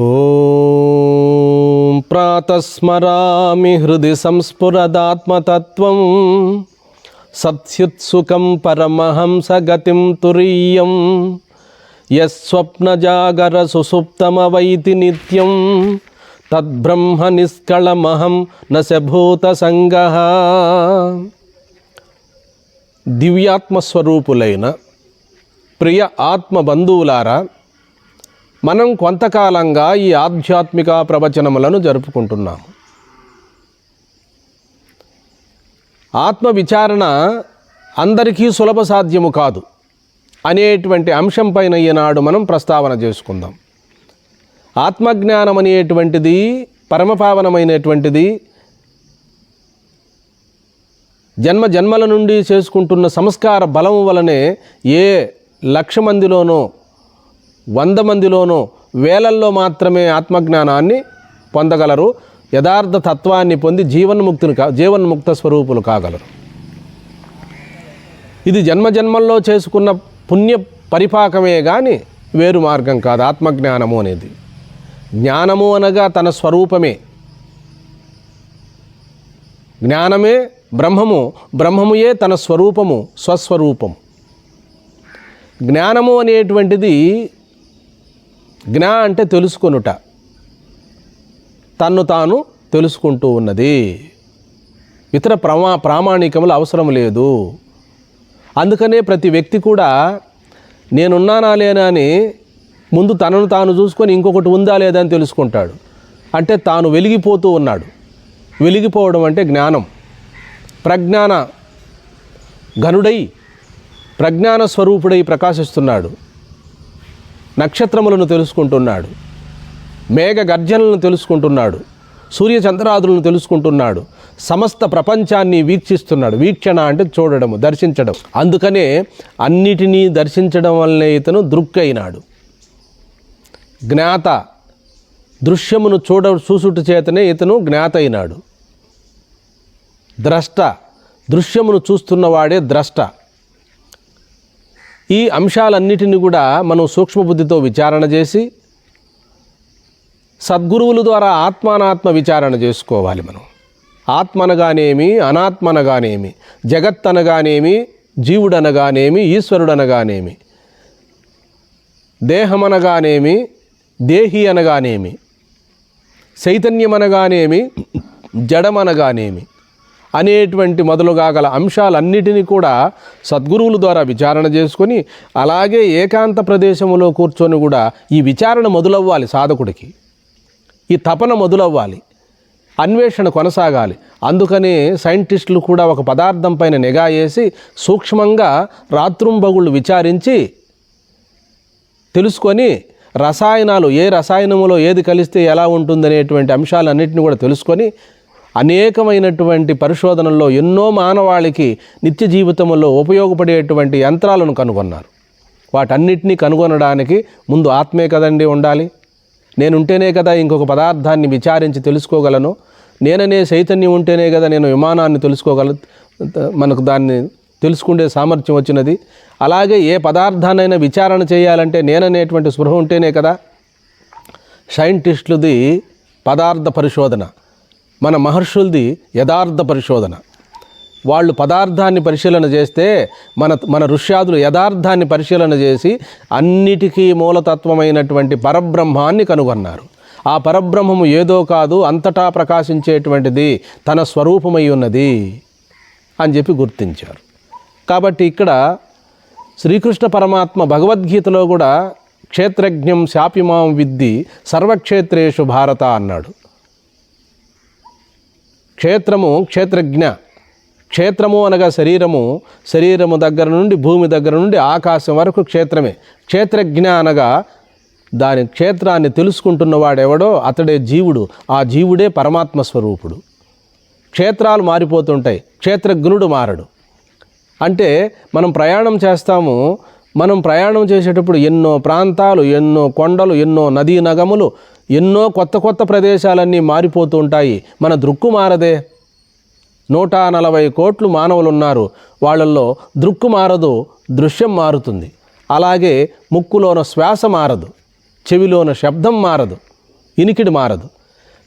ఓం ప్రాతస్మరామి హృది సంస్ఫురదాత్మతత్వం సత్యుత్సుకం పరమహంసగతిం తురీయం యస్వప్నజాగర సుసుప్తమవైతి నిత్యం తద్బ్రహ్మ నిష్కళమహం నశభూతసంగ. దివ్యాత్మస్వరూపులైన ప్రియ ఆత్మ బంధువులారా మనం కొంతకాలంగా ఈ ఆధ్యాత్మిక ప్రవచనములను జరుపుకుంటున్నాము. ఆత్మ విచారణ అందరికీ సులభ సాధ్యము కాదు అనేటువంటి అంశం పైన ఈనాడు మనం ప్రస్తావన చేసుకుందాం. ఆత్మజ్ఞానం అనేటువంటిది పరమపావనమైనటువంటిది జన్మ జన్మల నుండి చేసుకుంటున్న సంస్కార బలం వలనే ఏ లక్ష మందిలోనో వంద మందిలోనూ వేలల్లో మాత్రమే ఆత్మజ్ఞానాన్ని పొందగలరు యథార్థ తత్వాన్ని పొంది జీవన్ముక్తిని కా జీవన్ముక్త స్వరూపులు కాగలరు. ఇది జన్మజన్మల్లో చేసుకున్న పుణ్య పరిపాకమే కానీ వేరు మార్గం కాదు ఆత్మజ్ఞానము అనేది. జ్ఞానము అనగా తన స్వరూపమే. జ్ఞానమే బ్రహ్మము బ్రహ్మముయే తన స్వరూపము స్వస్వరూపం. జ్ఞానము అనేటువంటిది జ్ఞా అంటే తెలుసుకొనుట. తన్ను తాను తెలుసుకుంటూ ఉన్నది. ఇతర ప్రమా ప్రామాణికములు అవసరం లేదు. అందుకనే ప్రతి వ్యక్తి కూడా నేనున్నానా లేనా అని ముందు తనను తాను చూసుకొని ఇంకొకటి ఉందా లేదా అని తెలుసుకుంటాడు. అంటే తాను వెలిగిపోతూ ఉన్నాడు. వెలిగిపోవడం అంటే జ్ఞానం. ప్రజ్ఞాన ఘనుడై ప్రజ్ఞాన స్వరూపుడై ప్రకాశిస్తున్నాడు. నక్షత్రములను తెలుసుకుంటున్నాడు. మేఘ గర్జనలను తెలుసుకుంటున్నాడు. సూర్యచంద్రాదులను తెలుసుకుంటున్నాడు. సమస్త ప్రపంచాన్ని వీక్షిస్తున్నాడు. వీక్షణ అంటే చూడడము దర్శించడం. అందుకనే అన్నిటినీ దర్శించడం వల్లనే ఇతను దృక్కైనాడు. జ్ఞాత దృశ్యమును చూడ చూసుట చేతనే ఇతను జ్ఞాత అయినాడు ద్రష్ట దృశ్యమును చూస్తున్నవాడే ద్రష్ట. ఈ అంశాలన్నిటిని కూడా మనం సూక్ష్మబుద్ధితో విచారణ చేసి సద్గురువుల ద్వారా ఆత్మానాత్మ విచారణ చేసుకోవాలి మనం. ఆత్మనగానేమి అనాత్మనగానేమి జగత్ అనగానేమి జీవుడనగానేమి ఈశ్వరుడనగానేమి దేహమనగానేమి దేహి అనగానేమి చైతన్యమనగానేమి జడమనగానేమి అనేటువంటి మొదలుగా గల అంశాలన్నిటినీ కూడా సద్గురువుల ద్వారా విచారణ చేసుకొని అలాగే ఏకాంత ప్రదేశంలో కూర్చొని కూడా ఈ విచారణ మొదలవ్వాలి సాధకుడికి. ఈ తపన మొదలవ్వాలి. అన్వేషణ కొనసాగాలి. అందుకనే సైంటిస్టులు కూడా ఒక పదార్థం పైన నిఘా వేసి సూక్ష్మంగా రాత్రుంబగుళ్ళు విచారించి తెలుసుకొని రసాయనాలు ఏ రసాయనములో ఏది కలిస్తే ఎలా ఉంటుందనేటువంటి అంశాలన్నింటినీ కూడా తెలుసుకొని అనేకమైనటువంటి పరిశోధనల్లో ఎన్నో మానవాళికి నిత్య జీవితంలో ఉపయోగపడేటువంటి యంత్రాలను కనుగొన్నారు. వాటన్నిటినీ కనుగొనడానికి ముందు ఆత్మే కదండి ఉండాలి. నేనుంటేనే కదా ఇంకొక పదార్థాన్ని విచారించి తెలుసుకోగలను. నేననే చైతన్యం ఉంటేనే కదా నేను విమానాన్ని తెలుసుకోగల మనకు దాన్ని తెలుసుకునే సామర్థ్యం వచ్చినది. అలాగే ఏ పదార్థాన్నైనా విచారణ చేయాలంటే నేననేటువంటి స్పృహ ఉంటేనే కదా. సైంటిస్టులది పదార్థ పరిశోధన. మన మహర్షులది యథార్థ పరిశోధన. వాళ్ళు పదార్థాన్ని పరిశీలన చేస్తే మన మన ఋష్యాదులు యథార్థాన్ని పరిశీలన చేసి అన్నిటికీ మూలతత్వమైనటువంటి పరబ్రహ్మాన్ని కనుగొన్నారు. ఆ పరబ్రహ్మము ఏదో కాదు అంతటా ప్రకాశించేటువంటిది తన స్వరూపమై ఉన్నది అని చెప్పి గుర్తించారు. కాబట్టి ఇక్కడ శ్రీకృష్ణ పరమాత్మ భగవద్గీతలో కూడా క్షేత్రజ్ఞం శాపిమాం విద్ది సర్వక్షేత్రేషు భారత అన్నాడు. క్షేత్రము క్షేత్రజ్ఞ. క్షేత్రము అనగా శరీరము. శరీరము దగ్గర నుండి భూమి దగ్గర నుండి ఆకాశం వరకు క్షేత్రమే. క్షేత్రజ్ఞ అనగా దాని క్షేత్రాన్ని తెలుసుకుంటున్నవాడెవడో అతడే జీవుడు. ఆ జీవుడే పరమాత్మ స్వరూపుడు. క్షేత్రాలు మారిపోతుంటాయి. క్షేత్రజ్ఞుడు మారడు. అంటే మనం ప్రయాణం చేస్తాము. మనం ప్రయాణం చేసేటప్పుడు ఎన్నో ప్రాంతాలు ఎన్నో కొండలు ఎన్నో నదీ నగములు ఎన్నో కొత్త కొత్త ప్రదేశాలన్నీ మారిపోతూ ఉంటాయి. మన దృక్కు మారదే. నూట నలభై కోట్లు మానవులున్నారు. వాళ్ళల్లో దృక్కు మారదు దృశ్యం మారుతుంది. అలాగే ముక్కులోన శ్వాస మారదు చెవిలోన శబ్దం మారదు ఇనికిడి మారదు.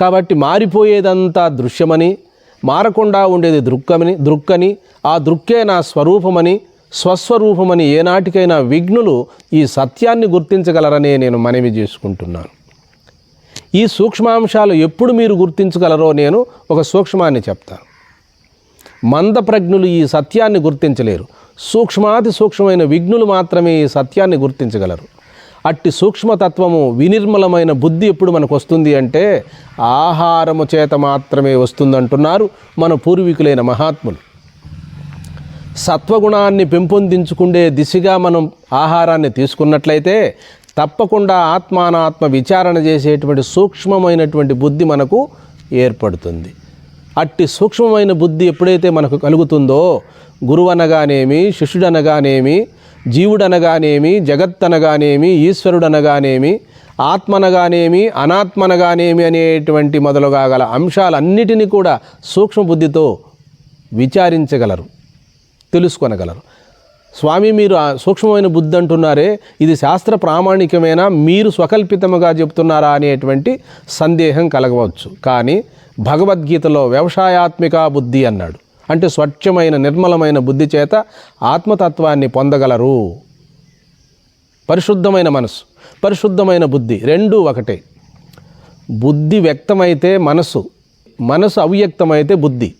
కాబట్టి మారిపోయేదంతా దృశ్యమని మారకుండా ఉండేది దృక్కమని దృక్కని ఆ దృక్కే నా స్వరూపమని స్వస్వరూపమని ఏనాటికైనా విఘ్నులు ఈ సత్యాన్ని గుర్తించగలరనే నేను మనవి చేసుకుంటున్నాను. ఈ సూక్ష్మాంశాలు ఎప్పుడు మీరు గుర్తించగలరో నేను ఒక సూక్ష్మాన్ని చెప్తాను. మందప్రజ్ఞులు ఈ సత్యాన్ని గుర్తించలేరు. సూక్ష్మాతి సూక్ష్మమైన విఘ్నులు మాత్రమే ఈ సత్యాన్ని గుర్తించగలరు. అట్టి సూక్ష్మతత్వము వినిర్మలమైన బుద్ధి ఎప్పుడు మనకు వస్తుంది అంటే ఆహారము చేత మాత్రమే వస్తుందంటున్నారు మన పూర్వీకులైన మహాత్ములు. సత్వగుణాన్ని పెంపొందించుకునే దిశగా మనం ఆహారాన్ని తీసుకున్నట్లయితే తప్పకుండా ఆత్మానాత్మ విచారణ చేసేటువంటి సూక్ష్మమైనటువంటి బుద్ధి మనకు ఏర్పడుతుంది. అట్టి సూక్ష్మమైన బుద్ధి ఎప్పుడైతే మనకు కలుగుతుందో గురువు అనగానేమి శిష్యుడనగానేమి జీవుడనగానేమి జగత్తనగానేమి ఈశ్వరుడనగానేమి ఆత్మనగానేమి అనాత్మనగానేమి అనేటువంటి మొదలుగా గల అంశాలన్నిటినీ కూడా సూక్ష్మ బుద్ధితో విచారించగలరు తెలుసుకొనగలరు. స్వామి మీరు సూక్ష్మమైన బుద్ధి అంటున్నారే ఇది శాస్త్ర ప్రామాణికమైన? మీరు స్వకల్పితముగా చెప్తున్నారా అనేటువంటి సందేహం కలగవచ్చు. కానీ భగవద్గీతలో వ్యవసాయాత్మిక బుద్ధి అన్నాడు. అంటే స్వచ్ఛమైన నిర్మలమైన బుద్ధి చేత ఆత్మతత్వాన్ని పొందగలరు. పరిశుద్ధమైన మనసు పరిశుద్ధమైన బుద్ధి రెండూ ఒకటే. బుద్ధి వ్యక్తమైతే మనసు మనసు అవ్యక్తమైతే బుద్ధి.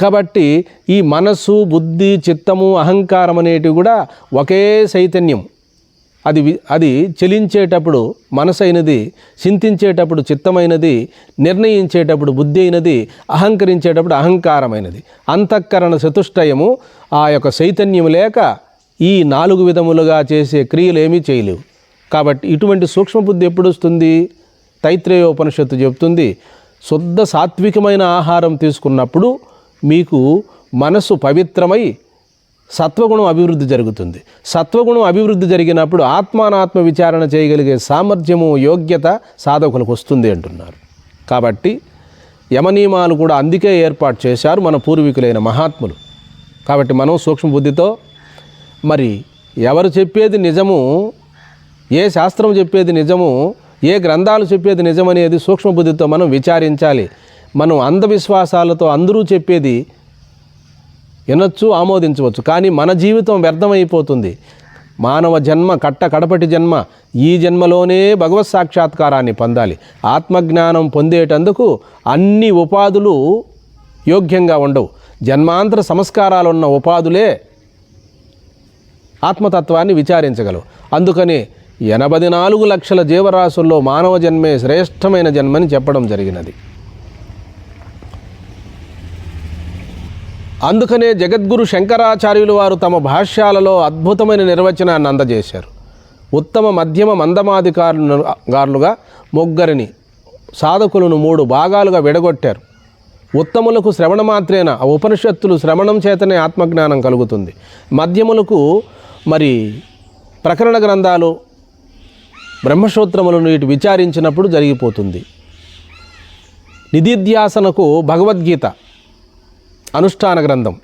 కాబట్టి ఈ మనస్సు బుద్ధి చిత్తము అహంకారం అనేటివి కూడా ఒకే చైతన్యం. అది అది చెలించేటప్పుడు మనసు అయినది చింతించేటప్పుడు చిత్తమైనది నిర్ణయించేటప్పుడు బుద్ధి అయినది అహంకరించేటప్పుడు అహంకారమైనది. అంతఃకరణ చతుష్టయము ఆ యొక్క చైతన్యం లేక ఈ నాలుగు విధములుగా చేసే క్రియలు ఏమీ చేయలేవు. కాబట్టి ఇటువంటి సూక్ష్మబుద్ధి ఎప్పుడు వస్తుంది తైత్రేయోపనిషత్తు చెప్తుంది శుద్ధ సాత్వికమైన ఆహారం తీసుకున్నప్పుడు మీకు మనసు పవిత్రమై సత్వగుణం అభివృద్ధి జరుగుతుంది. సత్వగుణం అభివృద్ధి జరిగినప్పుడు ఆత్మానాత్మ విచారణ చేయగలిగే సామర్థ్యము యోగ్యత సాధకులకు వస్తుంది అంటున్నారు. కాబట్టి యమనియమాలు కూడా అందుకే ఏర్పాటు చేశారు మన పూర్వీకులైన మహాత్ములు. కాబట్టి మనం సూక్ష్మ బుద్ధితో మరి ఎవరు చెప్పేది నిజము ఏ శాస్త్రం చెప్పేది నిజము ఏ గ్రంథాలు చెప్పేది నిజమనేది సూక్ష్మబుద్ధితో మనం విచారించాలి. మనం అంధవిశ్వాసాలతో అందరూ చెప్పేది వినొచ్చు ఆమోదించవచ్చు. కానీ మన జీవితం వ్యర్థమైపోతుంది. మానవ జన్మ కట్ట కడపటి జన్మ ఈ జన్మలోనే భగవత్ సాక్షాత్కారాన్ని పొందాలి. ఆత్మజ్ఞానం పొందేటందుకు అన్ని ఉపాధులు యోగ్యంగా ఉండవు. జన్మాంతర సంస్కారాలు ఉన్న ఉపాధులే ఆత్మతత్వాన్ని విచారించగలవు. అందుకని ఎనభై నాలుగు లక్షల జీవరాశుల్లో మానవ జన్మే శ్రేష్టమైన జన్మని చెప్పడం జరిగినది. అందుకనే జగద్గురు శంకరాచార్యులు వారు తమ భాష్యాలలో అద్భుతమైన నిర్వచనాన్ని అందజేశారు. ఉత్తమ మధ్యమ మందమాధికారులు గారులుగా ముగ్గురిని సాధకులను మూడు భాగాలుగా విడగొట్టారు. ఉత్తములకు శ్రవణ మాత్రేన? ఉపనిషత్తులు శ్రవణం చేతనే ఆత్మజ్ఞానం కలుగుతుంది. మధ్యములకు మరి ప్రకరణ గ్రంథాలు బ్రహ్మసూత్రములను ఇటు విచారించినప్పుడు జరిగిపోతుంది. నిధిధ్యాసనకు భగవద్గీత. అనుష్ఠాన గ్రంథం.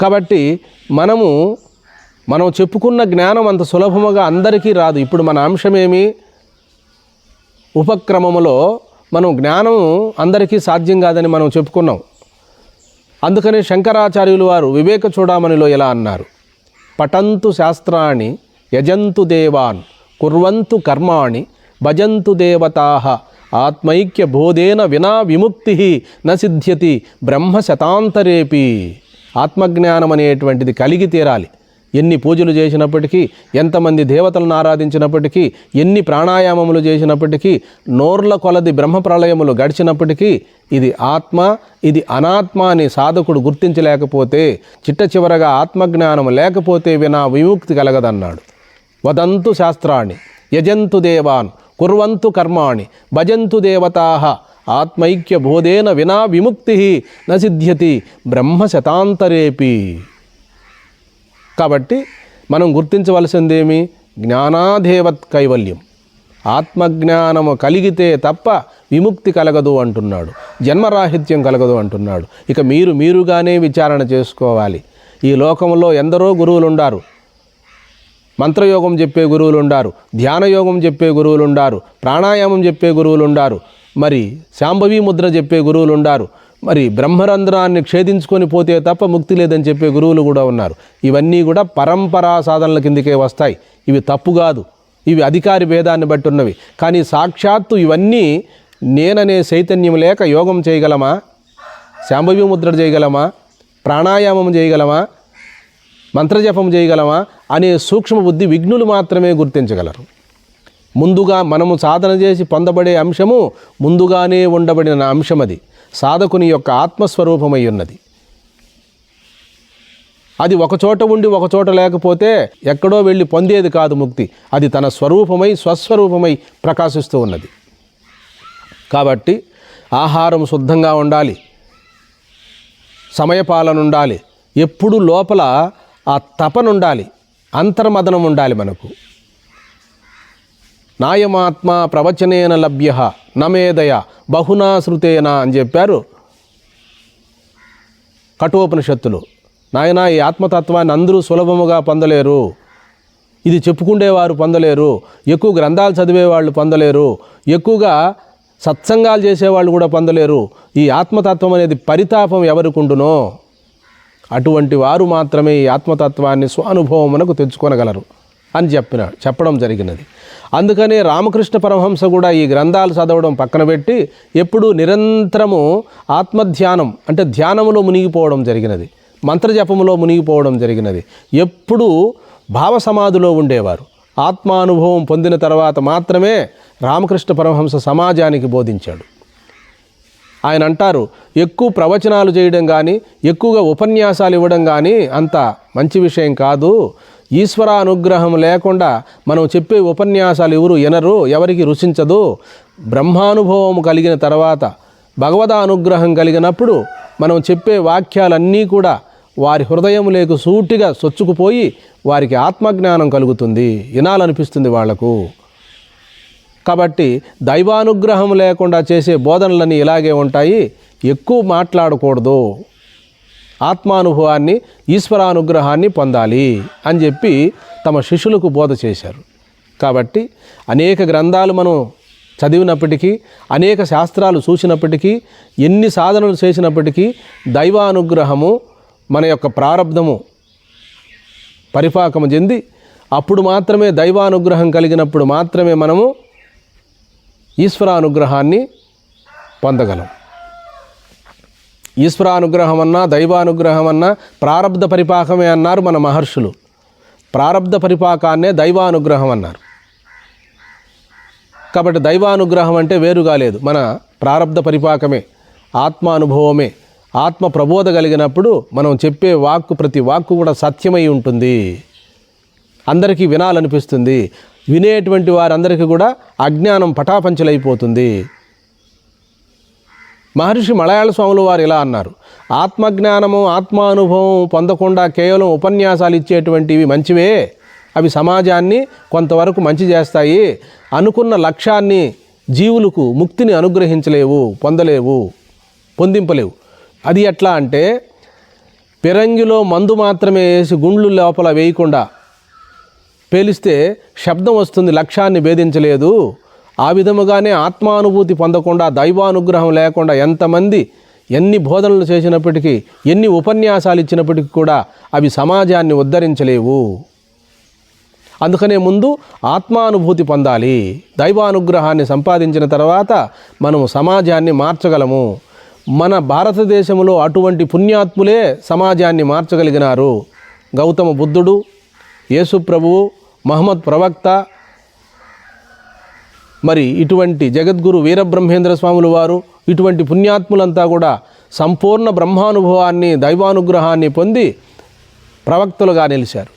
కాబట్టి మనము మనం చెప్పుకున్న జ్ఞానం అంత సులభముగా అందరికీ రాదు. ఇప్పుడు మన అంశమేమి? ఉపక్రమములో మనం జ్ఞానం అందరికీ సాధ్యం కాదని మనం చెప్పుకున్నాం. అందుకనే శంకరాచార్యులు వారు వివేక చూడామణిలో ఎలా అన్నారు? పఠంతు శాస్త్రాన్ని యజంతు దేవాన్ కుర్వంతు కర్మాణి భజంతు దేవతా ఆత్మైక్య బోధేన వినా విముక్తి న సిద్ధ్యతి బ్రహ్మ శతాంతరేపి ఆత్మజ్ఞానం అనేటువంటిది కలిగి తీరాలి. ఎన్ని పూజలు చేసినప్పటికీ ఎంతమంది దేవతలను ఆరాధించినప్పటికీ ఎన్ని ప్రాణాయామములు చేసినప్పటికీ నోర్ల కొలది బ్రహ్మ ప్రళయములు గడిచినప్పటికీ ఇది ఆత్మ ఇది అనాత్మ అని సాధకుడు గుర్తించలేకపోతే చిట్ట చివరగా ఆత్మజ్ఞానం లేకపోతే వినా విముక్తి కలగదన్నాడు. వదంతు శాస్త్రాన్ని యజంతు దేవాన్ కుర్వంతు కర్మాణి భజంతు దేవతా ఆత్మైక్య బోధేన వినా విముక్తి న సిద్ధ్యతి బ్రహ్మ శతాంతరేపి కాబట్టి మనం గుర్తించవలసిందేమి? జ్ఞానాదేవత్ కైవల్యం ఆత్మజ్ఞానము కలిగితే తప్ప విముక్తి కలగదు అంటున్నాడు. జన్మరాహిత్యం కలగదు అంటున్నాడు. ఇక మీరు మీరుగానే విచారణ చేసుకోవాలి. ఈ లోకంలో ఎందరో గురువులు ఉండారు మంత్రయోగం చెప్పే గురువులు ఉండారు ధ్యానయోగం చెప్పే గురువులు ఉండారు ప్రాణాయామం చెప్పే గురువులు ఉండారు మరి శాంభవి ముద్ర చెప్పే గురువులు ఉండారు మరి బ్రహ్మరంధ్రాన్ని ఛేదించుకొని పోతే తప్ప ముక్తి లేదని చెప్పే గురువులు కూడా ఉన్నారు. ఇవన్నీ కూడా పరంపరా సాధనల కిందకే వస్తాయి. ఇవి తప్పు కాదు. ఇవి అధికారి భేదాన్ని బట్టి ఉన్నవి కానీ సాక్షాత్తు ఇవన్నీ నేననే చైతన్యం లేక యోగం చేయగలమా? శాంభవి ముద్ర చేయగలమా? ప్రాణాయామం చేయగలమా? మంత్రజపం చేయగలమా? అనే సూక్ష్మ బుద్ధి విఘ్నులు మాత్రమే గుర్తించగలరు. ముందుగా మనము సాధన చేసి పొందబడే అంశము ముందుగానే ఉండబడిన అంశం అది. సాధకుని యొక్క ఆత్మస్వరూపమై ఉన్నది. అది ఒకచోట ఉండి ఒకచోట లేకపోతే ఎక్కడో వెళ్ళి పొందేది కాదు ముక్తి. అది తన స్వరూపమై స్వస్వరూపమై ప్రకాశిస్తూ ఉన్నది. కాబట్టి ఆహారం శుద్ధంగా ఉండాలి. సమయపాలన ఉండాలి. ఎప్పుడు లోపల ఆ తపనుండాలి అంతర్మదనం ఉండాలి మనకు. నాయమాత్మ ప్రవచనేన లభ్య నమేదయ బహునా శృతేనా అని చెప్పారు కఠోపనిషత్తులు. నాయన ఈ ఆత్మతత్వాన్ని అందరూ సులభముగా పొందలేరు. ఇది చెప్పుకుండేవారు పొందలేరు. ఎక్కువ గ్రంథాలు చదివేవాళ్ళు పొందలేరు. ఎక్కువగా సత్సంగాలు చేసేవాళ్ళు కూడా పొందలేరు. ఈ ఆత్మతత్వం అనేది పరితాపం ఎవరికి ఉండునో అటువంటి వారు మాత్రమే ఈ ఆత్మతత్వాన్ని స్వానుభవమునకు తెచ్చుకొనగలరు అని చెప్పినాడు చెప్పడం జరిగినది. అందుకనే రామకృష్ణ పరమహంస కూడా ఈ గ్రంథాలు చదవడం పక్కన పెట్టి ఎప్పుడూ నిరంతరము ఆత్మధ్యానం అంటే ధ్యానములో మునిగిపోవడం జరిగినది. మంత్రజపములో మునిగిపోవడం జరిగినది. ఎప్పుడూ భావ సమాధిలో ఉండేవారు. ఆత్మానుభవం పొందిన తర్వాత మాత్రమే రామకృష్ణ పరమహంస సమాజానికి బోధించాడు. ఆయన అంటారు ఎక్కువ ప్రవచనాలు చేయడం కానీ ఎక్కువగా ఉపన్యాసాలు ఇవ్వడం కానీ అంత మంచి విషయం కాదు. ఈశ్వర అనుగ్రహం లేకుండా మనం చెప్పే ఉపన్యాసాలు ఎవరు ఎనరు ఎవరికి రుచించదు. బ్రహ్మానుభవం కలిగిన తర్వాత భగవద అనుగ్రహం కలిగినప్పుడు మనం చెప్పే వాక్యాలన్నీ కూడా వారి హృదయములకు సూటిగా సొచ్చుకుపోయి వారికి ఆత్మజ్ఞానం కలుగుతుంది. వినాలనిపిస్తుంది వాళ్ళకు. కాబట్టి దైవానుగ్రహం లేకుండా చేసే బోధనలన్నీ ఇలాగే ఉంటాయి. ఎక్కువ మాట్లాడకూడదు. ఆత్మానుభవాన్ని ఈశ్వరానుగ్రహాన్ని పొందాలి అని చెప్పి తమ శిష్యులకు బోధ చేశారు. కాబట్టి అనేక గ్రంథాలు మనం చదివినప్పటికీ అనేక శాస్త్రాలు చూసినప్పటికీ ఎన్ని సాధనలు చేసినప్పటికీ దైవానుగ్రహము మన యొక్క ప్రారంధము పరిపాకము చెంది అప్పుడు మాత్రమే దైవానుగ్రహం కలిగినప్పుడు మాత్రమే మనము ఈశ్వరానుగ్రహాన్ని పొందగలం. ఈశ్వరానుగ్రహం అన్నా దైవానుగ్రహం అన్నా ప్రారబ్ధ పరిపాకమే అన్నారు మన మహర్షులు. ప్రారబ్ధ పరిపాకాన్నే దైవానుగ్రహం అన్నారు కాబట్టి దైవానుగ్రహం అంటే వేరుగా లేదు. మన ప్రారబ్ధ పరిపాకమే ఆత్మానుభవమే ఆత్మ ప్రబోధ కలిగినప్పుడు మనం చెప్పే వాక్కు ప్రతి వాక్కు కూడా సత్యమై ఉంటుంది. అందరికీ వినాలనిపిస్తుంది. వినేటువంటి వారందరికీ కూడా అజ్ఞానం పటాపంచలైపోతుంది. మహర్షి మలయాళ స్వాములు వారు ఇలా అన్నారు ఆత్మజ్ఞానము ఆత్మానుభవం పొందకుండా కేవలం ఉపన్యాసాలు ఇచ్చేటువంటివి మంచివే. అవి సమాజాన్ని కొంతవరకు మంచి చేస్తాయి. అనుకున్న లక్ష్యాన్ని జీవులకు ముక్తిని అనుగ్రహించలేవు పొందలేవు పొందింపలేవు. అది ఎట్లా అంటే పిరంగిలో మందు మాత్రమే వేసి గుండ్లు లోపల వేయకుండా పేలిస్తే శబ్దం వస్తుంది లక్ష్యాన్ని భేదించలేదు. ఆ విధముగానే ఆత్మానుభూతి పొందకుండా దైవానుగ్రహం లేకుండా ఎంతమంది ఎన్ని బోధనలు చేసినప్పటికీ ఎన్ని ఉపన్యాసాలు ఇచ్చినప్పటికీ కూడా అవి సమాజాన్ని ఉద్ధరించలేవు. అందుకనే ముందు ఆత్మానుభూతి పొందాలి. దైవానుగ్రహాన్ని సంపాదించిన తర్వాత మనము సమాజాన్ని మార్చగలము. మన భారతదేశంలో అటువంటి పుణ్యాత్ములే సమాజాన్ని మార్చగలిగినారు. గౌతమ బుద్ధుడు యేసుప్రభువు మహమ్మద్ ప్రవక్త మరి ఇటువంటి జగద్గురు వీరబ్రహ్మేంద్ర స్వాములు వారు ఇటువంటి పుణ్యాత్ములంతా కూడా సంపూర్ణ బ్రహ్మానుభవాన్ని దైవానుగ్రహాన్ని పొంది ప్రవక్తలుగా నిలిచారు.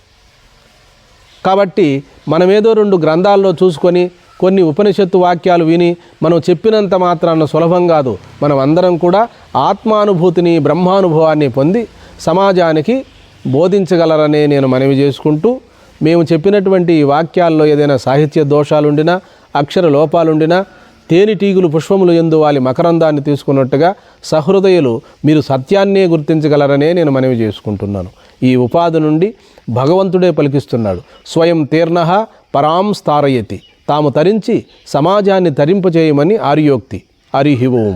కాబట్టి మనమేదో రెండు గ్రంథాల్లో చూసుకొని కొన్ని ఉపనిషత్తు వాక్యాలు విని మనం చెప్పినంత మాత్రాన సులభం కాదు. మనం అందరం కూడా ఆత్మానుభూతిని బ్రహ్మానుభవాన్ని పొంది సమాజానికి బోధించగలరనే నేను మనవి చేసుకుంటూ మేము చెప్పినటువంటి ఈ వాక్యాల్లో ఏదైనా సాహిత్య దోషాలుండినా అక్షర లోపాలుండినా తేనెటీగులు పుష్పములు ఎందు వాలి మకరందాన్ని తీసుకున్నట్టుగా సహృదయులు మీరు సత్యాన్నే గుర్తించగలరనే నేను మనవి చేసుకుంటున్నాను. ఈ ఉపాధి నుండి భగవంతుడే పలికిస్తున్నాడు. స్వయం తీర్ణ పరాం స్థారయతి. తాము తరించి సమాజాన్ని తరింపజేయమని ఆర్యోక్తి. హరి ఓం.